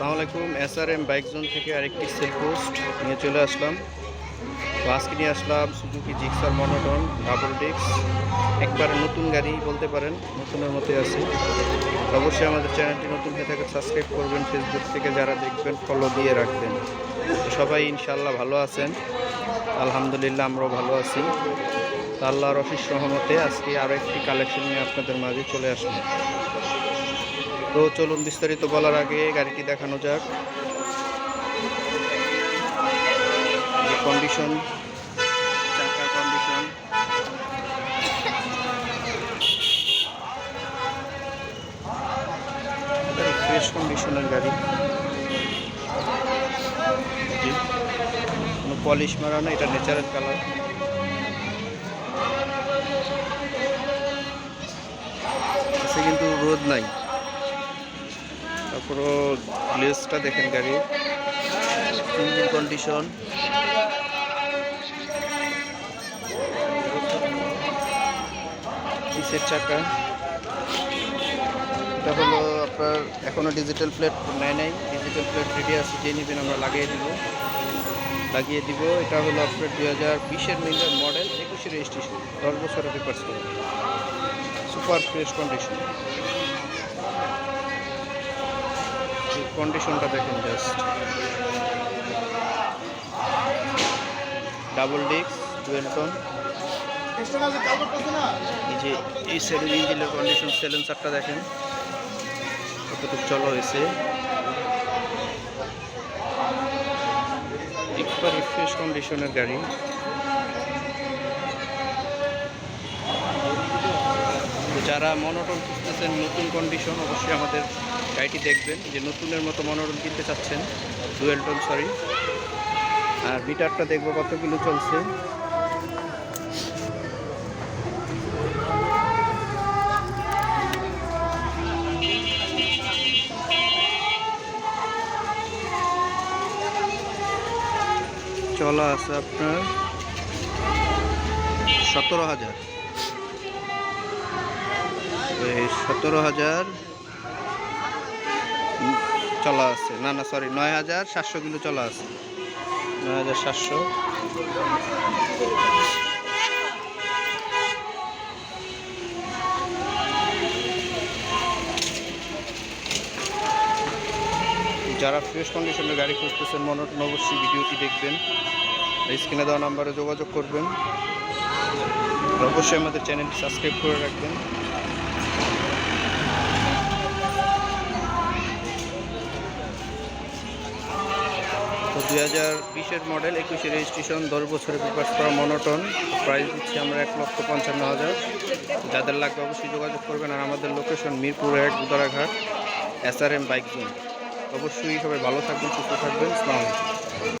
আসসালামু S R M bike zone থেকে আরেকটি সেল পোস্ট নিয়ে চলে আসলাম। তো আজকে নিয়ে আসলাম সুজুকি জিক্সার মনোটন ডাবল ডিক্স একবারে নতুন গাড়ি বলতে পারেন, নতুনের মতোই আছে। অবশ্যই আমাদের চ্যানেলটি নতুন হয়ে থাকে সাবস্ক্রাইব করবেন ফেসবুক থেকে যারা দেখবেন ফলো দিয়ে রাখবেন। সবাই ইনশাল্লাহ ভালো আছেন। আলহামদুলিল্লাহ আমরাও ভালো আছি। আল্লাহর অফিস সহমতে আজকে আরও একটি কালেকশন নিয়ে আপনাদের মাঝে চলে আসলাম। তো চলুন বিস্তারিত বলার আগে গাড়িটি দেখানো যাক। কন্ডিশন চাকার কন্ডিশন ফ্রেশ কন্ডিশনের গাড়ি। কোনো পলিশ মারা না এটা ন্যাচারাল কালার কিন্তু রোদ নাই। তারপরও গ্লেসটা দেখেন গাড়ির ইঞ্জিন কন্ডিশন পিসের চাকা? এটা হলো আপনার এখনও ডিজিটাল প্লেট নেয় নাই। ডিজিটাল প্লেট রেডি আছে যে নেবেন আমরা লাগিয়ে দিব। লাগিয়ে দিব। এটা হলো আপনার দুই হাজার বিশের মিলের মডেল, একুশে রেজিস্ট্রেশন দশ বছরের পেপার্স সুপার ফ্রেশ কন্ডিশন কন্ডিশনটা দেখেন just double disc dual tone এই যে এই সাইডের ইঞ্জিনের কন্ডিশন সেলেন্সারটা দেখেন। কতটুকু চলা হয়েছে। একবার ফ্রেশ কন্ডিশনের গাড়ি। যারা মনোটন খুঁজতেছেন, নতুন কন্ডিশন অবশ্যই আমাদের গাড়িটি দেখবেন। যে নতুনের মতো মনোটন কিনতে চাচ্ছেন ডুয়েল টোন সরি আর মিটারটা দেখব কত কিলো চলছে। চলা আছে আপনার সতেরো হাজার। সতেরো হাজার চলা আছে। না না সরি নয় হাজার সাতশো কিলো চলা আছে। নয় হাজার সাতশো। যারা ফ্রেশ কন্ডিশনের গাড়ি খুঁজতেছেন মনোটন অবশ্যই ভিডিওটি দেখবেন। স্ক্রিনে দেওয়া নাম্বারে যোগাযোগ করবেন। অবশ্যই আমাদের চ্যানেলটি সাবস্ক্রাইব করে রাখবেন। দুই হাজার বিশের মডেল একুশে রেজিস্ট্রেশন দশ বছরে পেপার্স করা মনোটন প্রাইস দিচ্ছি আমরা এক লক্ষ পঞ্চান্ন হাজার। যাদের লাগবে অবশ্যই যোগাযোগ করবেন আর আমাদের লোকেশন মিরপুর এক, Udaraghat S R M bike zone অবশ্যই সবাই ভালো থাকবেন, সুস্থ থাকবেন আলাইকুম।